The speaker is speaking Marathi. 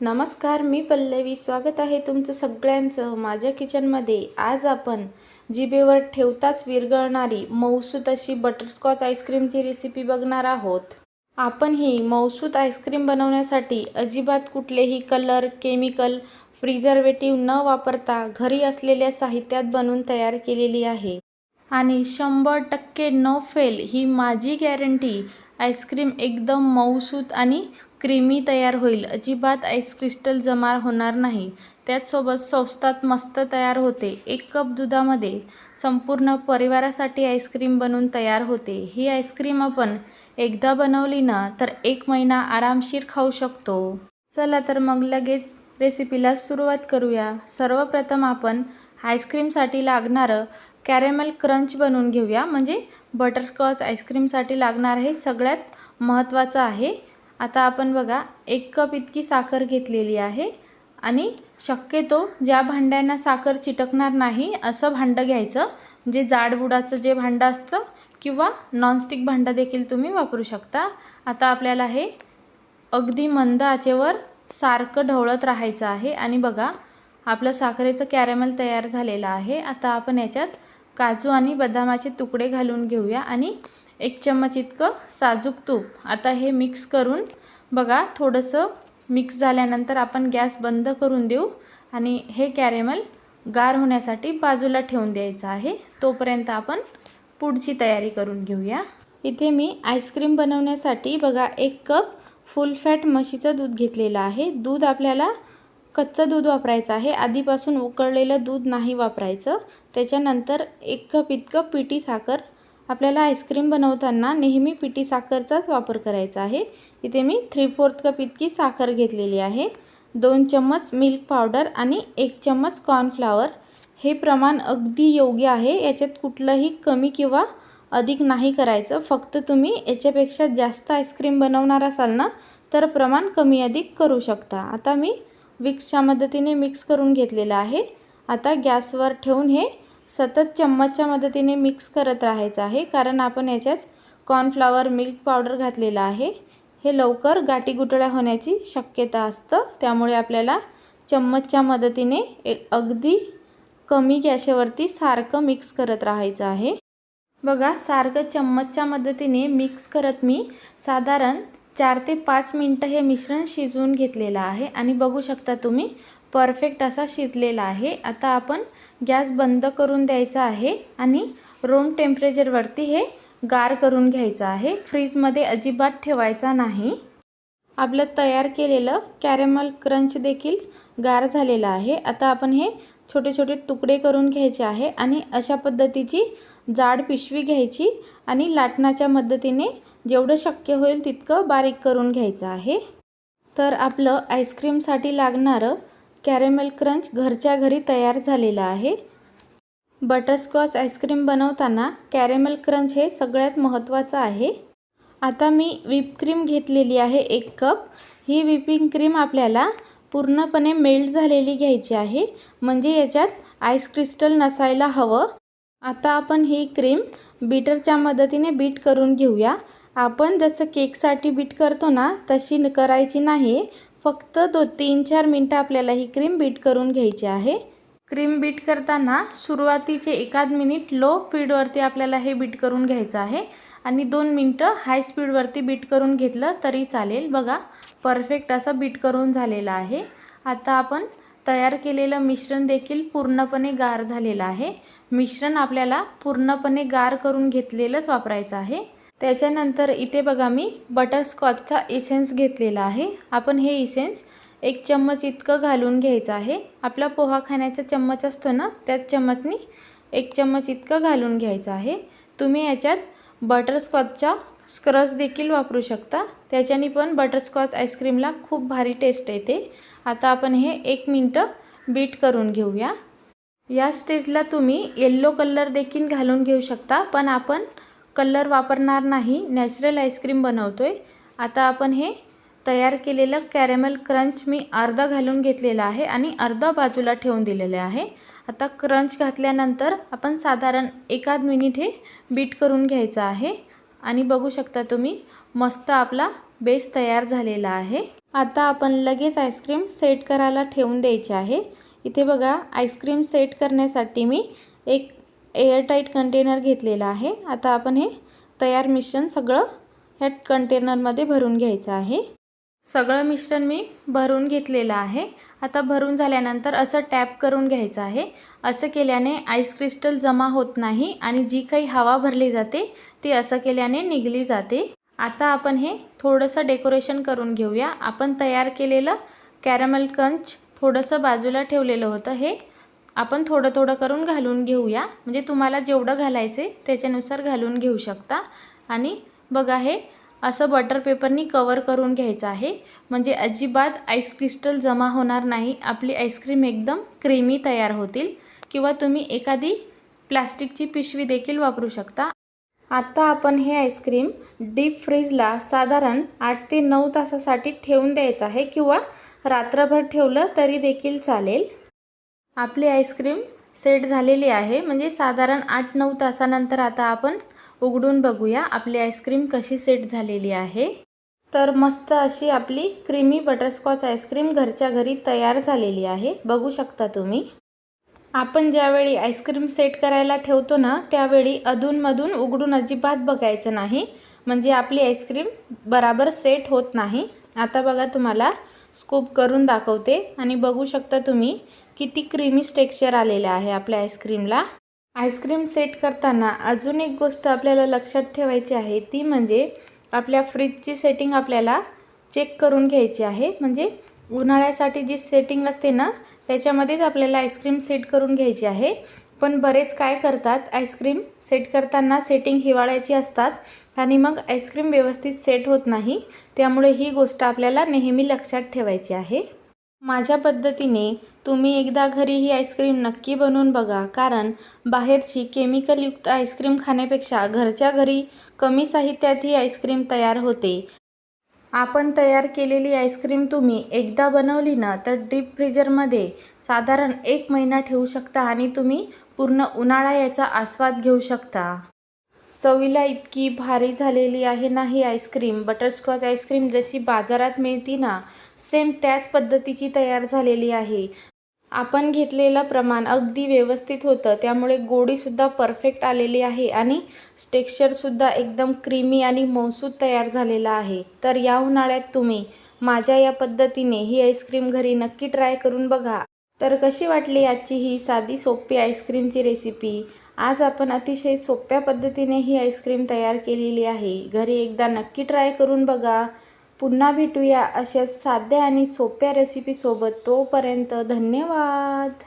नमस्कार मी पल्लवी. स्वागत आहे तुमचं सगळ्यांचं माझ्या किचनमध्ये. आज आपण जिभेवर ठेवताच विरघळणारी मऊसूत अशी बटरस्कॉच आईस्क्रीमची रेसिपी बघणार आहोत. आपण ही मऊसूत आईस्क्रीम बनवण्यासाठी अजिबात कुठलेही कलर केमिकल प्रिझर्वेटिव्ह न वापरता घरी असलेल्या साहित्यात बनवून तयार केलेली आहे. आणि शंभर टक्के न फेल ही माझी गॅरंटी आईस्क्रीम एकदम मऊसूत आणि क्रीमी तयार होईल. अजिबात आईस क्रिस्टल जमा होणार नाही. त्याचसोबत स्वस्तात मस्त तयार होते. एक कप दुधामध्ये संपूर्ण परिवारासाठी आईस्क्रीम बनवून तयार होते. ही आईस्क्रीम आपण एकदा बनवली ना तर एक महिना आरामशीर खाऊ शकतो. चला तर मग लगेच रेसिपीला सुरुवात करूया. सर्वप्रथम आपण आईस्क्रीमसाठी लागणारं कॅरेमल क्रंच बनवून घेऊया. म्हणजे बटरस्कॉच आईस्क्रीमसाठी लागणार हे सगळ्यात महत्त्वाचं आहे. आता आपण बघा एक कप इतकी साखर घेतलेली आहे आणि शक्यतो ज्या भांड्यांना साखर चिटकणार नाही असं भांडं घ्यायचं. म्हणजे जाडबुडाचं जे भांडं असतं किंवा नॉनस्टिक भांडं देखील तुम्ही वापरू शकता. आता आपल्याला हे अगदी मंद आचेवर सारखं ढवळत राहायचं आहे. आणि बघा आपलं साखरेचं कॅरेमल तयार झालेलं आहे. आता आपण याच्यात काजू आणि बदामाचे तुकडे घालून घेऊया. आणि एक चम्मच इतकं साजूक तूप. आता हे मिक्स करून बघा थोडंसं मिक्स झाल्यानंतर आपण गॅस बंद करून देऊ आणि हे कॅरेमल गार होण्यासाठी बाजूला ठेवून द्यायचं आहे. तोपर्यंत आपण पुढची तयारी करून घेऊया. इथे मी आईस्क्रीम बनवण्यासाठी बघा एक कप फुल फॅट म्हशीचं दूध घेतलेलं आहे. दूध आपल्याला कच्चं दूध वापरायचं आहे. आधीपासून उकळलेलं दूध नाही वापरायचं. त्याच्यानंतर एक कप इतकं पिटी साखर आपल्याला आईस्क्रीम बनवताना नेहमी पिठी साखरचाच वापर करायचा आहे. इथे मी थ्री फोर्थ कप इतकी साखर घेतलेली आहे. दोन चम्मच मिल्क पावडर आणि एक चम्मच कॉर्नफ्लावर हे प्रमाण अगदी योग्य आहे. याच्यात कुठलंही कमी किंवा अधिक नाही करायचं. फक्त तुम्ही याच्यापेक्षा जास्त आईस्क्रीम बनवणार असाल ना तर प्रमाण कमी अधिक करू शकता. आता मी विक्सच्या मदतीने मिक्स करून घेतलेलं आहे. आता गॅसवर ठेवून हे सतत चम्मचच्या मदतीने मिक्स करत राहायचं आहे. कारण आपण याच्यात कॉर्नफ्लॉवर मिल्क पावडर घातलेला आहे. हे लवकर गाठी गुटळ्या होण्याची शक्यता असतं. त्यामुळे आपल्याला चम्मचच्या मदतीने एक अगदी कमी गॅसवरती सारखं मिक्स करत राहायचं आहे. बघा सारखं चम्मचच्या मदतीने मिक्स करत मी साधारण चार ते पाच मिनटं हे मिश्रण शिजवून घेतलेलं आहे आणि बघू शकता तुम्ही परफेक्ट असा शिजलेला आहे. आता आपण गॅस बंद करून द्यायचा आहे आणि रूम टेम्परेचरवरती हे गार करून घ्यायचं आहे. फ्रीजमध्ये अजिबात ठेवायचा नाही. आपलं तयार केलेलं कॅरेमल क्रंच देखील गार झालेलं आहे. आता आपण हे छोटे छोटे तुकडे करून घ्यायचे आहे आणि अशा पद्धतीची जाड पिशवी घ्यायची आणि लाटणाच्या मदतीने जेवढं शक्य होईल तितकं बारीक करून घ्यायचं आहे. तर आपलं आईस्क्रीमसाठी लागणारं कॅरेमेल क्रंच घरच्या घरी तयार झालेलं आहे. बटरस्कॉच आईस्क्रीम बनवताना कॅरेमेल क्रंच हे सगळ्यात महत्त्वाचं आहे. आता मी व्हिप क्रीम घेतलेली आहे एक कप. ही व्हिपिंग क्रीम आपल्याला पूर्णपणे मेल्ट झालेली घ्यायची आहे. म्हणजे याच्यात आईस क्रिस्टल नसायला हवं. आता आपण ही क्रीम बीटरच्या मदतीने बीट करून घेऊया. आपण जसं केकसाठी बीट करतो ना तशी करायची नाही. फक्त दो तीन चार मिनटं आपल्याला ही क्रीम बीट करून घ्यायची आहे. क्रीम बीट करताना सुरुवातीचे एकाद मिनिट लो स्पीडवरती आपल्याला हे बीट करून घ्यायचं आहे. आणि दोन मिनटं हाय स्पीडवरती बीट करून घेतलं तरी चालेल. बघा परफेक्ट असं बीट करून झालेलं आहे. आता आपण तयार केलेलं मिश्रण देखील पूर्णपणे गार झालेलं आहे. मिश्रण आपल्याला पूर्णपणे गार करून घेतलेलंच वापरायचं आहे. त्याच्यानंतर इथे बघा मी बटरस्कॉचचा इसेन्स घेतलेला आहे. आपण हे इसेन्स एक चम्मच इतकं घालून घ्यायचं आहे. आपला पोहा खाण्याचा चम्मच असतो ना त्याच चम्मचनी एक चम्मच इतकं घालून घ्यायचं आहे. तुम्ही याच्यात बटरस्कॉचचा स्क्रच देखील वापरू शकता. त्याच्याने पण बटरस्कॉच आईस्क्रीमला खूप भारी टेस्ट येते. आता आपण हे एक मिनटं बीट करून घेऊया. या स्टेजला तुम्ही येल्लो कलर देखील घालून घेऊ शकता पण आपण कलर वापरणार नाही नॅचरल आईस्क्रीम बनवतो आहे आता आपण हे तयार केलेलं कॅरेमल क्रंच मी अर्धा घालून घेतलेला आहे आणि अर्धा बाजूला ठेवून दिलेले आहे. आता क्रंच घातल्यानंतर आपण साधारण एकाद मिनिट हे बीट करून घ्यायचं आहे. आणि बघू शकता तुम्ही मस्त आपला बेस तयार झालेला आहे. आता आपण लगेच आईस्क्रीम सेट करायला ठेवून द्यायचे आहे. इथे बघा आईस्क्रीम सेट करण्यासाठी मी एक एअरटाईट कंटेनर घेतलेला आहे. आता आपण हे तयार मिश्रण सगळं ह्या कंटेनरमध्ये भरून घ्यायचं आहे. सगळं मिश्रण मी भरून घेतलेलं आहे. आता भरून झाल्यानंतर असं टॅप करून घ्यायचं आहे. असं केल्याने आईस क्रिस्टल जमा होत नाही आणि जी काही हवा भरली जाते ती असं केल्याने निघली जाते. आता आपण हे थोडंसं डेकोरेशन करून घेऊया. आपण तयार केलेलं कॅरमल कंच थोडंसं बाजूला ठेवलेलं होतं हे. आपण थोडं थोडं करून घालून घेऊया. म्हणजे तुम्हाला जेवढं घालायचे त्याच्यानुसार घालून घेऊ शकता. आणि बघा हे असं बटर पेपरनी कवर करून घ्यायचं आहे. म्हणजे अजिबात आईस क्रिस्टल जमा होणार नाही. आपली आईस्क्रीम एकदम क्रीमी तयार होतील. किंवा तुम्ही एखादी प्लास्टिकची पिशवी देखील वापरू शकता. आत्ता आपण हे आईस्क्रीम डीप फ्रीजला साधारण आठ ते नऊ तासासाठी ठेवून द्यायचं आहे. किंवा रात्रभर ठेवलं तरी देखील चालेल. आपली आईस्क्रीम सेट झालेली आहे. म्हणजे साधारण आठ नऊ तासानंतर आता आपण उघडून बघूया आपली आईस्क्रीम कशी सेट झालेली आहे. तर मस्त अशी आपली क्रीमी बटरस्कॉच आईस्क्रीम घरच्या घरी तयार झालेली आहे. बघू शकता तुम्ही. आपण ज्यावेळी आईस्क्रीम सेट करायला ठेवतो ना त्यावेळी अधूनमधून उघडून अजिबात बघायचं नाही. म्हणजे आपली आईस्क्रीम बराबर सेट होत नाही. आता बघा तुम्हाला स्कूप करून दाखवते आणि बघू शकता तुम्ही किती क्रीमी टेक्स्चर आलेलं आहे आपल्या आईस्क्रीमला आईस्क्रीम सेट करताना अजून एक गोष्ट आपल्याला लक्षात ठेवायची आहे ती म्हणजे आपल्या फ्रीजची सेटिंग आपल्याला चेक करून घ्यायची आहे. म्हणजे उन्हाळ्यासाठी जी सेटिंग असते ना त्याच्यामध्येच आपल्याला आईस्क्रीम सेट करून घ्यायची आहे. पण बरेच काय करतात आईस्क्रीम सेट करताना सेटिंग हिवाळ्याची असतात आणि मग आईस्क्रीम व्यवस्थित सेट होत नाही. त्यामुळे ही गोष्ट आपल्याला नेहमी लक्षात ठेवायची आहे. माझ्या पद्धतीने तुम्ही एकदा घरी ही आईस्क्रीम नक्की बनवून बघा. कारण बाहेरची केमिकलयुक्त आईस्क्रीम खाण्यापेक्षा घरच्या घरी कमी साहित्यात ही आईस्क्रीम तयार होते. आपण तयार केलेली आईस्क्रीम तुम्ही एकदा बनवली ना तर डीप फ्रीजरमध्ये साधारण एक महिना ठेवू शकता आणि तुम्ही पूर्ण उन्हाळा याचा आस्वाद घेऊ शकता. चवीला इतकी भारी झालेली आहे ना ही आईस्क्रीम. बटरस्कॉच आईस्क्रीम जशी बाजारात मिळती ना सेम त्याच पद्धतीची तयार झालेली आहे. आपण घेतलेलं प्रमाण अगदी व्यवस्थित होतं त्यामुळे गोडीसुद्धा परफेक्ट आलेली आहे आणि टेक्स्चरसुद्धा एकदम क्रीमी आणि मौसूद तयार झालेला आहे. तर या उन्हाळ्यात तुम्ही माझ्या या पद्धतीने ही आईस्क्रीम घरी नक्की ट्राय करून बघा. तर कशी वाटली आजची ही साधी सोपी आईस्क्रीमची रेसिपी? आज आपण अतिशय सोप्या पद्धतीने ही आईस्क्रीम तयार केलेली आहे. घरी एकदा नक्की ट्राय करून बघा. पुन्हा भेटूया अशा साध्या आणि सोप्या रेसिपीसोबत तोपर्यंत धन्यवाद.